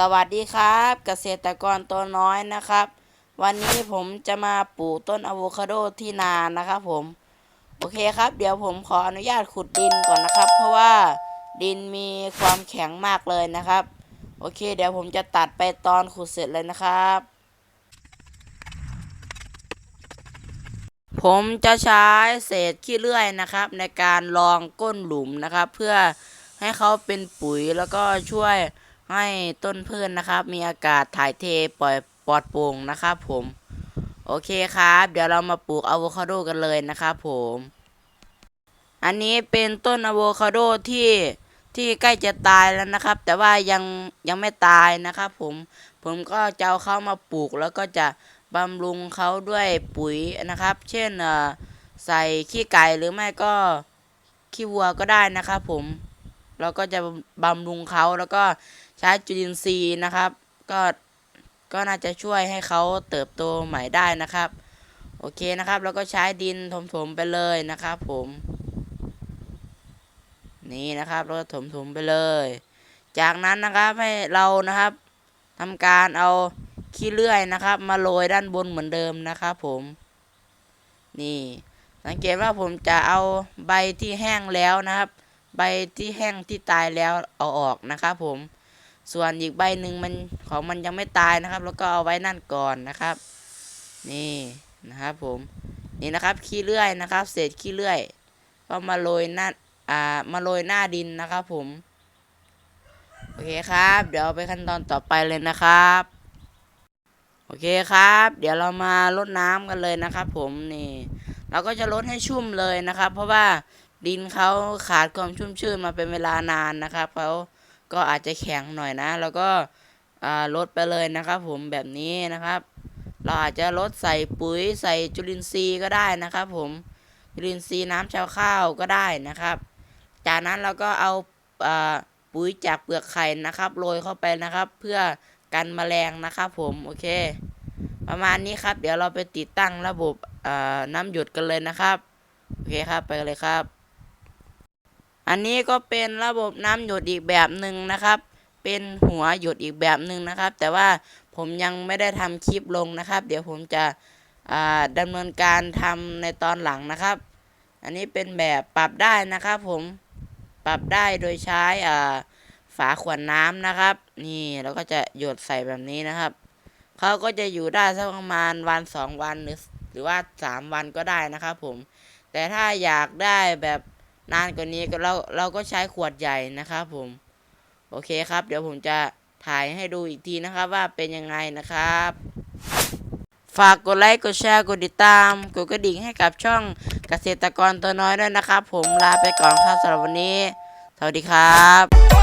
สวัสดีครับ เกษตรกรตัวน้อยนะครับ วันนี้ผมจะมาปลูกต้นอะโวคาโดที่นานะครับผม โอเคครับ เดี๋ยวผมขออนุญาตขุดดินก่อนนะครับ เพราะว่าดินมีความแข็งมากเลยนะครับ โอเค เดี๋ยวผมจะตัดไปตอนขุดเสร็จเลยนะครับ ผมจะใช้เศษขี้เลื่อยนะครับ ในการรองก้นหลุมนะครับ เพื่อให้เขาเป็นปุ๋ยแล้วก็ช่วย ให้ต้นพืชนนะครับ มีอากาศถ่ายเทปล่อยปลอดโปร่งนะครับผม โอเคครับ เดี๋ยวเรามาปลูกอะโวคาโดกันเลยนะครับผม อันนี้เป็นต้นอะโวคาโดที่ที่ใกล้จะตายแล้วนะครับ แต่ว่ายังยังไม่ตายนะครับผม ผมก็จะเอาเขามาปลูกแล้วก็จะบำรุงเขาด้วยปุ๋ยนะครับ เช่นใส่ขี้ไก่หรือไม่ก็ขี้วัวก็ได้นะครับผม เราก็จะบำรุงเขาแล้วก็ใช้จุลินทรีย์นะครับ ก็ก็น่าจะช่วยให้เขาเติบโตใหม่ได้นะครับ โอเคนะครับ แล้วก็ใช้ดินถมๆไปเลยนะครับผม นี่นะครับแล้วก็ถมๆไปเลย จากนั้นนะครับให้เรานะครับทำการเอาขี้เลื่อยนะครับ มาโรยด้านบนเหมือนเดิมนะครับผม นี่ สังเกตว่าผมจะเอาใบที่แห้งแล้วนะครับ ใบที่แห้งที่ตายแล้วเอาออกนะครับผม ส่วนอีกใบหนึ่งมันของมันยังไม่ตายนะครับ แล้วก็เอาไว้นั่นก่อนนะครับ นี่นะครับผมนี่นะครับขี้เลื่อยนะครับ เศษขี้เลื่อย ก็มาโรยหน้าอ่ามาโรยหน้าดินนะครับผมโอเคครับ เดี๋ยวไปขั้นตอนต่อไปเลยนะครับ โอเคครับ เดี๋ยวเรามาลดน้ำกันเลยนะครับ ผมนี่ เราก็จะลดให้ชุ่มเลยนะครับ เพราะว่า ดินเขาขาดความชุ่มชื้นมาเป็นเวลานานนะครับเขาก็อาจจะแข็งหน่อยนะ แล้วก็ลดไปเลยนะครับ ผมแบบนี้นะครับ เราอาจจะลดใส่ปุ๋ยใส่จุลินทรีย์ก็ได้นะครับ ผมจุลินทรีย์น้ำชาวข้าวก็ได้นะครับ จากนั้นเราก็เอาปุ๋ยจากเปลือกไข่นะครับโรยเข้าไปนะครับ เพื่อกันแมลงนะครับ ผมโอเค ประมาณนี้ครับ เดี๋ยวเราไปติดตั้งระบบน้ำหยดกันเลยนะครับโอเคครับไปเลยครับ อันนี้ก็เป็นระบบน้ำหยดอีกแบบหนึ่งนะครับ เป็นหัวหยดอีกแบบหนึ่งนะครับ แต่ว่าผมยังไม่ได้ทำคลิปลงนะครับ เดี๋ยวผมจะอ่าดำเนินการทำในตอนหลังนะครับ อันนี้เป็นแบบปรับได้นะครับผมปรับได้โดยใช้ฝาขวดน้ำนะครับ นี่แล้วก็จะหยดใส่แบบนี้นะครับเขาก็จะอยู่ได้สักประมาณวันสองวันหรือหรือว่าสามวันก็ได้นะครับผม แต่ถ้าอยากได้แบบ นานกว่านี้ก็เราเราก็ใช้ขวดใหญ่นะครับผม โอเคครับ เดี๋ยวผมจะถ่ายให้ดูอีกทีนะครับว่าเป็นยังไงนะครับ ฝากกดไลค์กดแชร์กดติดตามกดกระดิ่งให้กับช่องเกษตรกรตัวน้อยด้วยนะครับ ผมลาไปก่อนครับสำหรับวันนี้ สวัสดีครับ